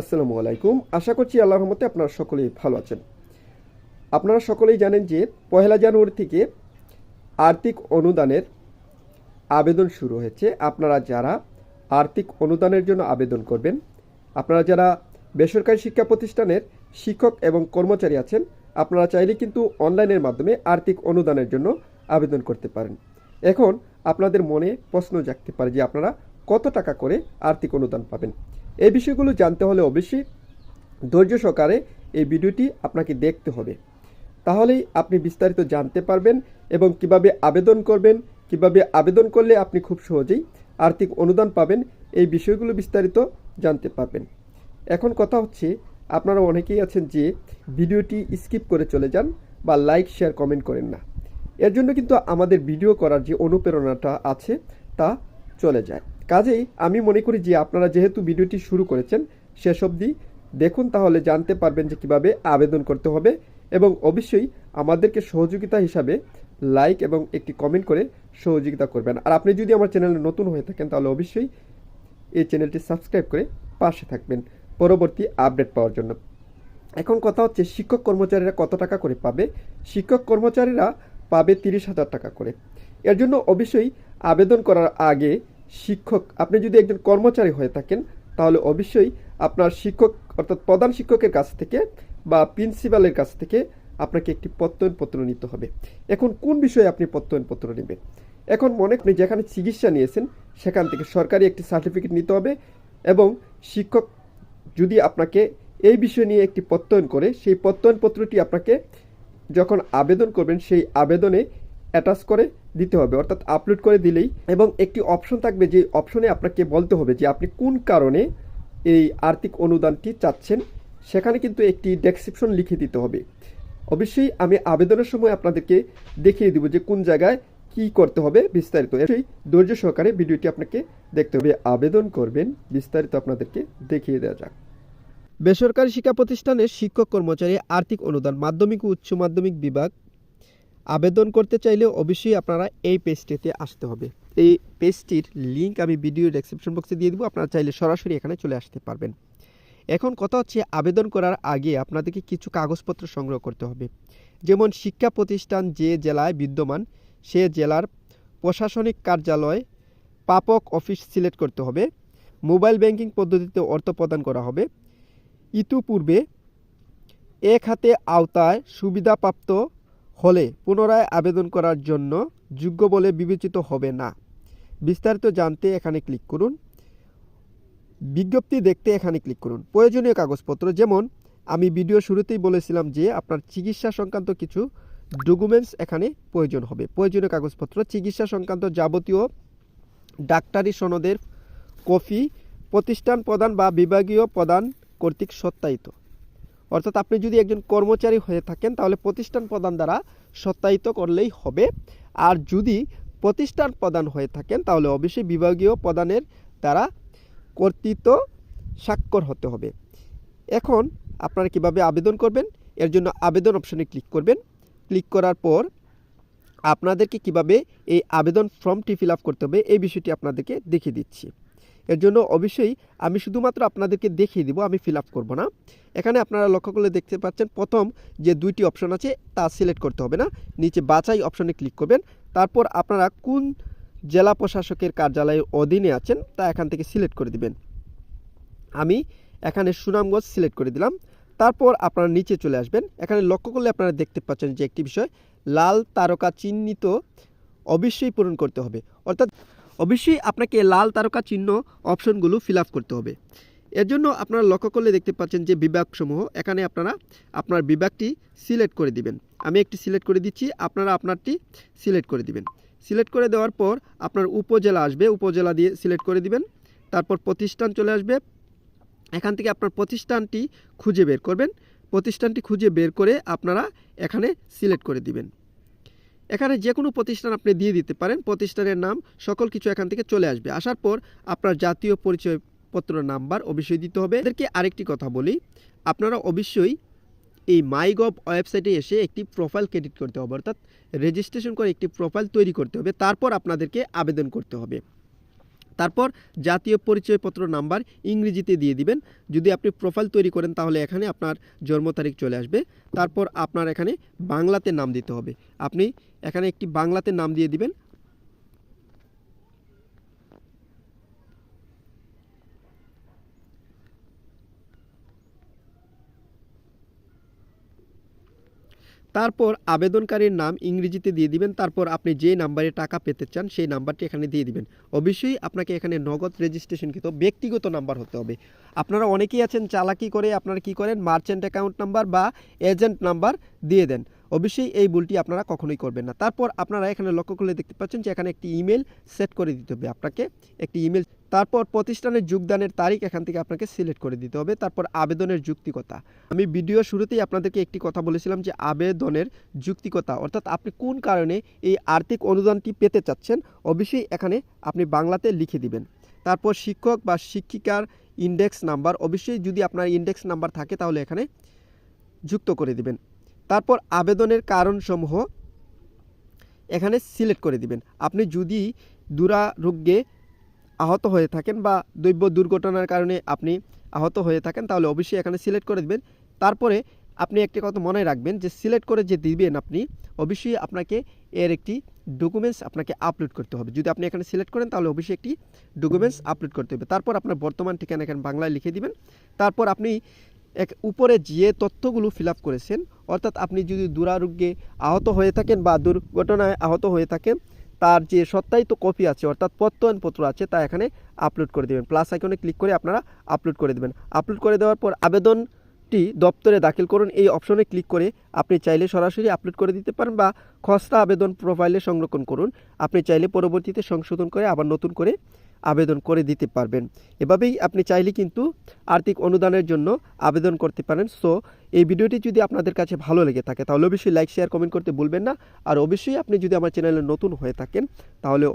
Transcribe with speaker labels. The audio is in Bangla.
Speaker 1: আসসালামু আলাইকুম। আশা করছি আল্লাহর রহমতে আপনারা সকলেই ভালো আছেন। আপনারা সকলেই জানেন যে পহেলা জানুয়ারি থেকে আর্থিক অনুদানের আবেদন শুরু হয়েছে। আপনারা যারা আর্থিক অনুদানের জন্য আবেদন করবেন, আপনারা যারা বেসরকারি শিক্ষা প্রতিষ্ঠানের শিক্ষক এবং কর্মচারী আছেন, আপনারা চাইলে কিন্তু অনলাইনের মাধ্যমে আর্থিক অনুদানের জন্য আবেদন করতে পারেন। এখন আপনাদের মনে প্রশ্ন জাগতে পারে যে আপনারা কত টাকা করে আর্থিক অনুদান পাবেন? এই বিষয়গুলো জানতে হলে অবশ্যই ধৈর্য সহকারে এই ভিডিওটি আপনাকে দেখতে হবে। তাহলেই আপনি বিস্তারিত জানতে পারবেন এবং কীভাবে আবেদন করবেন, কীভাবে আবেদন করলে আপনি খুব সহজেই আর্থিক অনুদান পাবেন, এই বিষয়গুলো বিস্তারিত জানতে পারবেন। এখন কথা হচ্ছে, আপনারা অনেকেই আছেন যে ভিডিওটি স্কিপ করে চলে যান বা লাইক, শেয়ার, কমেন্ট করেন না। এর জন্য কিন্তু আমাদের ভিডিও করার যে অনুপ্রেরণাটা আছে তা চলে যায়। কাজেই আমি মনে করি যে আপনারা যেহেতু ভিডিওটি শুরু করেছেন, শেষ অবধি দেখুন তাহলে জানতে পারবেন যে কীভাবে আবেদন করতে হবে এবং অবশ্যই আমাদেরকে সহযোগিতা হিসাবে লাইক এবং একটি কমেন্ট করে সহযোগিতা করবেন। আর আপনি যদি আমার চ্যানেলে নতুন হয়ে থাকেন তাহলে অবশ্যই এই চ্যানেলটি সাবস্ক্রাইব করে পাশে থাকবেন পরবর্তী আপডেট পাওয়ার জন্য। এখন কথা হচ্ছে শিক্ষক কর্মচারীরা কত টাকা করে পাবে? শিক্ষক কর্মচারীরা পাবে তিরিশ হাজার টাকা করে। এর জন্য অবশ্যই আবেদন করার আগে শিক্ষক, আপনি যদি একজন কর্মচারী হয়ে থাকেন, তাহলে অবশ্যই আপনার শিক্ষক, অর্থাৎ প্রধান শিক্ষকের কাছ থেকে বা প্রিন্সিপালের কাছ থেকে আপনাকে একটি প্রত্যয়নপত্র নিতে হবে। এখন কোন বিষয়ে আপনি প্রত্যয়নপত্র নেবেন? এখন মনে আপনি যেখানে চিকিৎসা নিয়েছেন, সেখান থেকে সরকারি একটি সার্টিফিকেট নিতে হবে এবং শিক্ষক যদি আপনাকে এই বিষয় নিয়ে একটি প্রত্যয়ন করে, সেই প্রত্যয়নপত্রটি আপনাকে যখন আবেদন করবেন, সেই আবেদনে অ্যাটাচ করে দিতে হবে, অর্থাৎ আপলোড করে দিলেই। এবং একটি অপশন থাকবে যে অপশনে আপনাকে বলতে হবে যে আপনি কোন কারণে এই আর্থিক অনুদানটি চাচ্ছেন। সেখানে কিন্তু একটি ডেসক্রিপশন লিখে দিতে হবে। অবশ্যই আমি আবেদনের সময় আপনাদেরকে দেখিয়ে দিব যে কোন জায়গায় কি করতে হবে বিস্তারিত। সেই ধৈর্য সহকারে ভিডিওটি আপনাকে দেখতে হবে। আবেদন করবেন, বিস্তারিত আপনাদেরকে দেখিয়ে দেওয়া যাক। বেসরকারি শিক্ষা প্রতিষ্ঠানের শিক্ষক কর্মচারী আর্থিক অনুদান মাধ্যমিক ও উচ্চ মাধ্যমিক বিভাগ আবেদন করতে চাইলে অবশ্যই আপনারা এই পেজটিতে আসতে হবে। এই পেজটির লিংক আমি ভিডিও ডেসক্রিপশন বক্সে দিয়ে দেবো, আপনারা চাইলে সরাসরি এখানে চলে আসতে পারবেন। এখন কথা হচ্ছে আবেদন করার আগে আপনাদেরকে কিছু কাগজপত্র সংগ্রহ করতে হবে। যেমন শিক্ষা প্রতিষ্ঠান যে জেলায় বিদ্যমান, সে জেলার প্রশাসনিক কার্যালয় পাপক অফিস সিলেক্ট করতে হবে। মোবাইল ব্যাংকিং পদ্ধতিতে অর্থ প্রদান করা হবে। ইতিপূর্বে এক হাতে আওতায় সুবিধাপ্রাপ্ত হলে পুনরায় আবেদন করার জন্য যোগ্য বলে বিবেচিত হবে না। বিস্তারিত জানতে এখানে ক্লিক করুন। বিজ্ঞপ্তি দেখতে এখানে ক্লিক করুন। প্রয়োজনীয় কাগজপত্র যেমন আমি ভিডিও শুরুতেই বলেছিলাম যে আপনার চিকিৎসা সংক্রান্ত কিছু ডকুমেন্টস এখানে প্রয়োজন হবে। প্রয়োজনীয় কাগজপত্র, চিকিৎসা সংক্রান্ত যাবতীয় ডাক্তারি সনদের কপি, প্রতিষ্ঠান প্রদান বা বিভাগীয় প্রদান কর্তৃক সত্যায়িত। অর্থাৎ আপনি যদি একজন কর্মচারী হয়ে থাকেন, তাহলে প্রতিষ্ঠান প্রদান দ্বারা সত্যায়িত করলেই হবে। আর যদি প্রতিষ্ঠান প্রদান হয়ে থাকেন, তাহলে অবশ্যই বিভাগীয় প্রদানের দ্বারা কর্তৃত্ব স্বাক্ষর হতে হবে। এখন আপনারা কীভাবে আবেদন করবেন? এর জন্য আবেদন অপশনে ক্লিক করবেন। ক্লিক করার পর আপনাদেরকে কীভাবে এই আবেদন ফর্মটি ফিল করতে হবে, এই বিষয়টি আপনাদেরকে দেখিয়ে দিচ্ছি। এর জন্য অবশ্যই আমি শুধুমাত্র আপনাদেরকে দেখিয়ে দিব, আমি ফিল আপ করব না। এখানে আপনারা লক্ষ্য করলে দেখতে পাচ্ছেন, প্রথম যে দুইটি অপশন আছে, তা সিলেক্ট করতে হবে না। নিচে বাছাই অপশনে ক্লিক করবেন। তারপর আপনারা কোন জেলা প্রশাসকের কার্যালয়ের অধীনে আছেন, তা এখান থেকে সিলেক্ট করে দিবেন। আমি এখানে সুনামগঞ্জ সিলেক্ট করে দিলাম। তারপর আপনারা নিচে চলে আসবেন। এখানে লক্ষ্য করলে আপনারা দেখতে পাচ্ছেন যে একটি বিষয়, লাল তারকা চিহ্নিত অবশ্যই পূরণ করতে হবে। অর্থাৎ অবশ্যই আপনাকে লাল তারকা চিহ্ন অপশনগুলো ফিল করতে হবে। এর জন্য আপনারা লক্ষ্য করলে দেখতে পাচ্ছেন যে বিভাগসমূহ, এখানে আপনারা আপনার বিভাগটি সিলেক্ট করে দিবেন। আমি একটি সিলেক্ট করে দিচ্ছি, আপনারা আপনারটি সিলেক্ট করে দিবেন। সিলেক্ট করে দেওয়ার পর আপনার উপজেলা আসবে, উপজেলা দিয়ে সিলেক্ট করে দিবেন। তারপর প্রতিষ্ঠান চলে আসবে। এখান থেকে আপনার প্রতিষ্ঠানটি খুঁজে বের করবেন। প্রতিষ্ঠানটি খুঁজে বের করে আপনারা এখানে সিলেক্ট করে দিবেন। এখানে যে কোনো প্রতিষ্ঠান আপনি দিয়ে দিতে পারেন। প্রতিষ্ঠানের নাম, সকল কিছু এখান থেকে চলে আসবে। আসার পর আপনার জাতীয় পরিচয়পত্র নাম্বার অবশ্যই দিতে হবে। এদেরকে আরেকটি কথা বলি, আপনারা অবশ্যই এই মাইগভ ওয়েবসাইটে এসে একটি প্রোফাইল ক্রেডিট করতে হবে। অর্থাৎ রেজিস্ট্রেশন করে একটি প্রোফাইল তৈরি করতে হবে। তারপর আপনাদেরকে আবেদন করতে হবে। তারপর জাতীয় পরিচয়পত্র নাম্বার ইংরেজিতে দিয়ে দিবেন। যদি আপনি প্রোফাইল তৈরি করেন, তাহলে এখানে আপনার জন্ম তারিখ চলে আসবে। তারপর আপনার এখানে বাংলাতে নাম দিতে হবে। আপনি এখানে একটি বাংলাতে নাম দিয়ে দিবেন। তারপর আবেদনকারীর নাম ইংরেজিতে দিয়ে দিবেন, তারপর আপনি যে নাম্বারে টাকা পেতে চান সেই নাম্বারটি এখানে দিয়ে দিবেন। অবশ্যই আপনাকে এখানে নগদ রেজিস্ট্রেশনকৃত ব্যক্তিগত নাম্বার হতে হবে। আপনারা অনেকেই আছেন, চালাকি করে আপনারা কি করেন মার্চেন্ট অ্যাকাউন্ট নাম্বার বা এজেন্ট নাম্বার দিয়ে দেন। অবশ্যই এই ভুলটি আপনারা কখনোই করবেন না। তারপর আপনারা এখানে লক্ষ্য করলে দেখতে পাচ্ছেন যে এখানে একটি ইমেল সেট করে দিতে হবে আপনাকে। একটি ইমেল, তারপর প্রতিষ্ঠানের যোগদানের তারিখ এখান থেকে আপনাকে সিলেক্ট করে দিতে হবে। তারপর আবেদনের যুক্তিকতা। আমি ভিডিও শুরুতেই আপনাদেরকে একটি কথা বলেছিলাম যে আবেদনের যুক্তিকতা, অর্থাৎ আপনি কোন কারণে এই আর্থিক অনুদানটি পেতে চাচ্ছেন, অবশ্যই এখানে আপনি বাংলাতে লিখে দিবেন। তারপর শিক্ষক বা শিক্ষিকার ইন্ডেক্স নাম্বার অবশ্যই যদি আপনার ইন্ডেক্স নাম্বার থাকে তাহলে এখানে যুক্ত করে দিবেন। তারপর আবেদনের কারণসমূহ এখানে সিলেক্ট করে দিবেন। আপনি যদি দুরারোগ্যে আহত হয়ে থাকেন বা দৈব দুর্ঘটনার কারণে আপনি আহত হয়ে থাকেন, তাহলে অবশ্যই এখানে সিলেক্ট করে দিবেন। তারপরে আপনি একটি কথা মনে রাখবেন যে, সিলেক্ট করে যে দিবেন আপনি, অবশ্যই আপনাকে এর একটি ডকুমেন্টস আপনাকে আপলোড করতে হবে। যদি আপনি এখানে সিলেক্ট করেন, তাহলে অবশ্যই একটি ডকুমেন্টস আপলোড করতে হবে। তারপর আপনার বর্তমান ঠিকানা এখানে বাংলায় লিখে দিবেন। তারপর আপনি এক উপরে যে তথ্যগুলো ফিল করেছেন, অর্থাৎ আপনি যদি দুরারোগ্যে আহত হয়ে থাকেন বা দুর্ঘটনায় আহত হয়ে থাকেন, তার যে সত্যায়িত কপি আছে, অর্থাৎ প্রত্যয়নপত্র আছে, তা এখানে আপলোড করে দেবেন। প্লাস আইকনে ক্লিক করে আপনারা আপলোড করে দেবেন। আপলোড করে দেওয়ার পর আবেদনটি দপ্তরে দাখিল করুন। এই অপশনে ক্লিক করে আপনি চাইলে সরাসরি আপলোড করে দিতে পারেন বা খসড়া আবেদন প্রোফাইলে সংরক্ষণ করুন। আপনি চাইলে পরবর্তীতে সংশোধন করে আবার নতুন করে আবেদন করে দিতে পারবেন। এভাবেই আপনি চাইলে কিন্তু আর্থিক অনুদানের জন্য আবেদন করতে পারেন। সো, এই ভিডিওটি যদি আপনাদের কাছে ভালো লেগে থাকে, তাহলে অবশ্যই লাইক, শেয়ার, কমেন্ট করতে ভুলবেন না। আর অবশ্যই আপনি যদি আমার চ্যানেলে নতুন হয়ে থাকেন, তাহলে